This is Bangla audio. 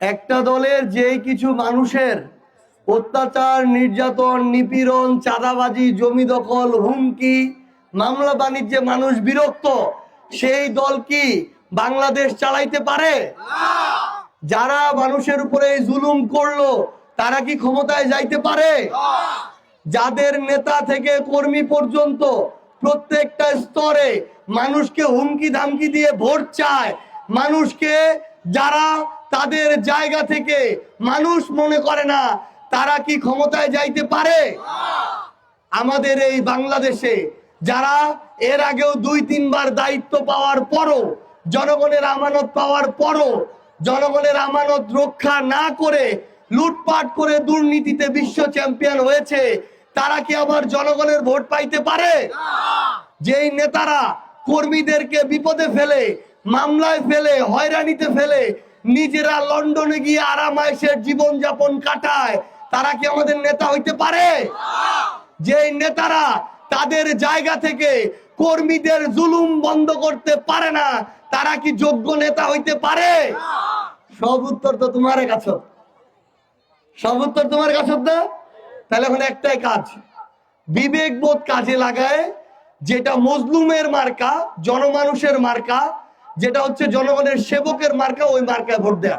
একটা দলের যেই কিছু মানুষের অত্যাচার, নির্যাতন, নিপীড়ন, চাঁদাবাজি, জমি দখল, হুমকি, মামলা বাণিজ্যে মানুষ বিরক্ত, সেই দল কি বাংলাদেশ চালাইতে পারে? যারা মানুষের উপরে জুলুম করল, তারা কি ক্ষমতায় যাইতে পারে? যাদের নেতা থেকে কর্মী পর্যন্ত প্রত্যেকটা স্তরে মানুষকে হুমকি ধামকি দিয়ে ভোট চায়, মানুষকে যারা তাদের জায়গা থেকে মানুষ মনে করে না, তারা কি ক্ষমতায় যাইতে পারে? আমাদের এই বাংলাদেশে যারা এর আগেও দুই, তিনবার দায়িত্ব পাওয়ার পরও, জনগণের আমানত পাওয়ার পরও, জনগণের আমানত রক্ষা না করে লুটপাট করে দুর্নীতিতে বিশ্ব চ্যাম্পিয়ন হয়েছে, তারা কি আবার জনগণের ভোট পাইতে পারে? যেই নেতারা কর্মীদেরকে বিপদে ফেলে, মামলায় ফেলে, হয়রানিতে ফেলে নিজেরা লন্ডনে গিয়ে আরামায়েশের জীবন যাপন কাটায়, তারা কি আমাদের নেতা হইতে পারে? যে নেতারা তাদের জায়গা থেকে কর্মীদের জুলুম বন্ধ করতে পারে না, তারা কি যোগ্য নেতা হইতে পারে? সব উত্তর তো তোমার কাছে। সব উত্তর তোমার কাছে না তাহলে এখন একটাই কাজ। বিবেক বোধ কাজে লাগায়, যেটা মজলুমের মার্কা, জনমানুষের মার্কা যেটা হচ্ছে জনগণের সেবকের মার্কা ওই মার্কায় ভোট দেয়া।